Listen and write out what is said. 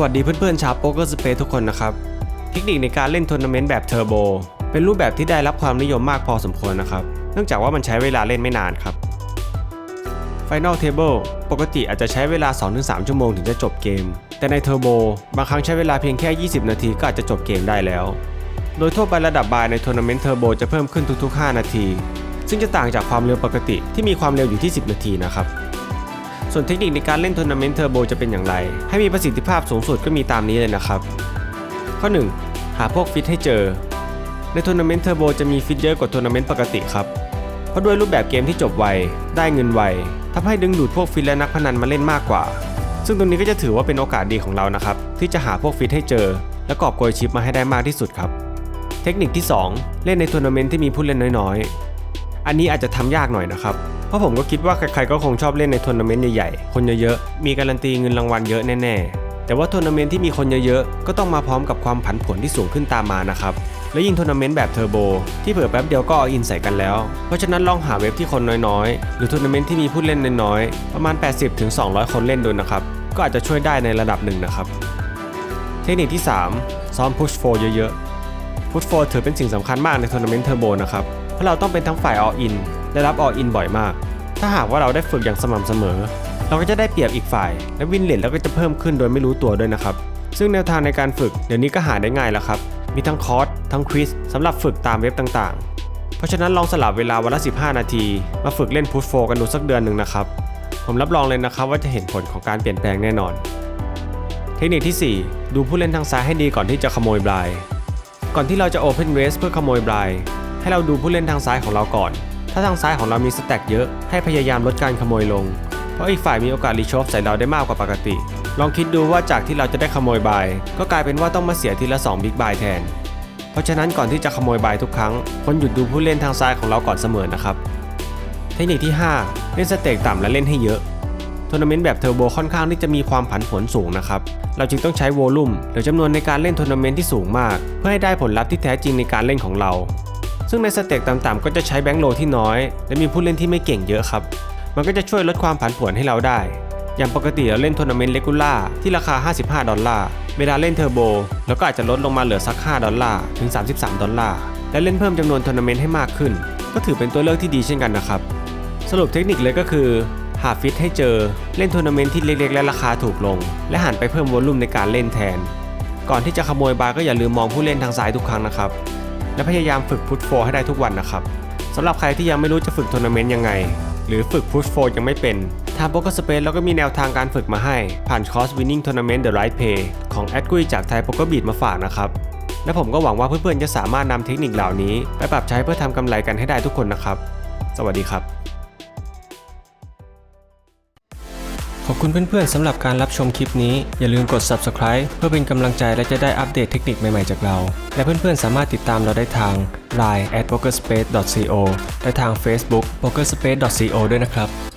วัสดีเพื่อนๆชาวโป๊กเกอร์สเปซทุกคนนะครับ เทคนิคในการเล่นทัวร์นาเมนต์แบบเทอร์โบเป็นรูปแบบที่ได้รับความนิยมมากพอสมควรนะครับ เนื่องจากว่ามันใช้เวลาเล่นไม่นานครับ Final Table ปกติอาจจะใช้เวลา 2-3 ชั่วโมงถึงจะจบเกม แต่ในเทอร์โบบางครั้งใช้เวลาเพียงแค่ 20 นาทีก็อาจจะจบเกมได้แล้ว โดยทั่วไประดับบายในทัวร์นาเมนต์เทอร์โบจะเพิ่มขึ้นทุกๆ 5 นาที ซึ่งจะต่างจากความเร็วปกติที่มีความเร็วอยู่ที่ 10 นาทีนะครับ ส่วนเทคนิคในการเล่นทัวร์นาเมนต์เทอร์โบจะเป็นอย่างไร ให้มีประสิทธิภาพสูงสุดก็มีตามนี้เลยนะครับ ข้อ 1 หาพวกฟิตให้เจอ ในทัวร์นาเมนต์เทอร์โบจะมีฟิตเยอะกว่าทัวร์นาเมนต์ปกติครับ เพราะด้วยรูปแบบเกมที่จบไว ได้เงินไวทำให้ดึงดูดพวกฟิตและนักพนันมาเล่นมากกว่า ซึ่งตรงนี้ก็จะถือว่าเป็นโอกาสดีของเรานะครับที่จะหาพวกฟิตให้เจอ และกอบโกยชิปมาให้ได้มากที่สุดครับ เทคนิคที่ 2 เล่นในทัวร์นาเมนต์ที่มีผู้เล่นน้อยๆ อันนี้อาจจะทำยากหน่อยนะครับ เพราะผมก็คิดว่าใครๆก็คงชอบเล่นในทัวร์นาเมนต์ใหญ่ๆ คนเยอะๆ มีการันตีเงินรางวัลเยอะแน่ๆ แต่ว่าทัวร์นาเมนต์ที่มีคนเยอะๆ ก็ต้องมาพร้อมกับความผันผวนที่สูงขึ้นตามมานะครับ และยิ่งทัวร์นาเมนต์แบบเทอร์โบที่เผื่อแป๊บเดียวก็เอาอินใส่กันแล้ว เพราะฉะนั้นลองหาเว็บที่คนน้อยๆ หรือทัวร์นาเมนต์ที่มีผู้เล่นน้อยๆ ประมาณ 80-200 คนเล่นดูนะครับ ก็อาจจะช่วยได้ในระดับหนึ่งนะครับ เทคนิคที่ 3 ซ้อม push 4เยอะๆพุทโฟถือเป็นสิ่งสำคัญมากในทัวร์นาเมนต์เทอร์โบนะครับ เพราะเราต้องเป็นทั้งฝ่าย all in และรับ all in บ่อยมาก ถ้าหากว่าเราได้ฝึกอย่างสม่ำเสมอ เราก็จะได้เปรียบอีกฝ่าย และวินเลทเราก็จะเพิ่มขึ้นโดยไม่รู้ตัวด้วยนะครับ ซึ่งแนวทางในการฝึกเดี๋ยวนี้ก็หาได้ง่ายแล้วครับ มีทั้งคอร์สทั้งควิสสำหรับฝึกตามเว็บต่างๆ เพราะฉะนั้นลองสลับเวลาวันละ 15 นาที มาฝึกเล่นพุทโฟกันดูสักเดือนหนึ่งนะครับ ผมรับรองเลยนะครับว่าจะเห็นผลของการเปลี่ยนแปลงแน่นอน เทคนิคที่ 4 ดูผู้เล่นทางซ้ายให้ดีก่อนที่จะขโมยบลายก่อนที่เราจะ Open Race เพื่อขโมยบลาย ให้เราดูผู้เล่นทางซ้ายของเราก่อน ถ้าทางซ้ายของเรามีสแต็กเยอะให้พยายามลดการขโมยลง เพราะอีกฝ่ายมีโอกาสรีโชฟใส่เราได้มากกว่าปกติ ลองคิดดูว่าจากที่เราจะได้ขโมยบายก็กลายเป็นว่าต้องมาเสียทีละ2บิ๊กบายแทน เพราะฉะนั้นก่อนที่จะขโมยบายทุกครั้งควรหยุดดูผู้เล่นทางซ้ายของเราก่อนเสมอนะครับ เทคนิคที่ 5 เล่นสเต็กต่ำและเล่นให้เยอะทัวร์นาเมนต์แบบเทอร์โบค่อนข้างที่จะมีความผันผวนสูงนะครับ เราจึงต้องใช้โวลุ่มหรือจำนวนในการเล่นทัวร์นาเมนต์ที่สูงมาก เพื่อให้ได้ผลลัพธ์ที่แท้จริงในการเล่นของเรา ซึ่งในสเต็กต่ำๆก็จะใช้แบงค์โลที่น้อย และมีผู้เล่นที่ไม่เก่งเยอะครับ มันก็จะช่วยลดความผันผวนให้เราได้ อย่างปกติเราเล่นทัวร์นาเมนต์เลกูล่าที่ราคา 55 ดอลลาร์เวลาเล่นเทอร์โบเราก็อาจจะลดลงมาเหลือสัก 5 ดอลลาร์ถึง 33 ดอลลาร์และเล่นเพิ่มจำนวนทัวร์นาเมนต์ให้มากขึ้น ก็ถือเป็นตัวเลือกที่ดีเช่นกันนะครับ สรุปเทคนิคเลยก็คือ หาฟิตให้เจอเล่นทัวร์นาเมนต์ที่เล็กๆ และราคาถูกลง และหันไปเพิ่มวอลลุ่มในการเล่นแทน ก่อนที่จะขโมยบาร์ก็อย่าลืมมองผู้เล่นทางซ้ายทุกครั้งนะครับ และพยายามฝึกพุทโฟให้ได้ทุกวันนะครับสำหรับใครที่ยังไม่รู้จะฝึกทัวร์นาเมนต์ยังไง หรือฝึกพุชโฟยังไม่เป็นทางโปกเกอร์สเปซเราก็มีแนวทางการฝึกมาให้ ผ่านคอร์ส Winning Tournament The Right Pay ของแอดกุยจากไทยโปกเกอร์บีดมาฝากนะครับและผมก็หวังว่าเพื่อนๆจะสามารถนำเทคนิคเหล่านี้ ไปปรับใช้เพื่อทำกำไรกันให้ได้ทุกคนนะครับ สวัสดีครับ ขอบคุณเพื่อนๆสำหรับการรับชมคลิปนี้ อย่าลืมกด subscribe เพื่อเป็นกำลังใจและจะได้อัปเดตเทคนิคใหม่ๆจากเรา และเพื่อนๆสามารถติดตามเราได้ทาง line at pokerspace.co และทาง Facebook pokerspace.co ด้วยนะครับ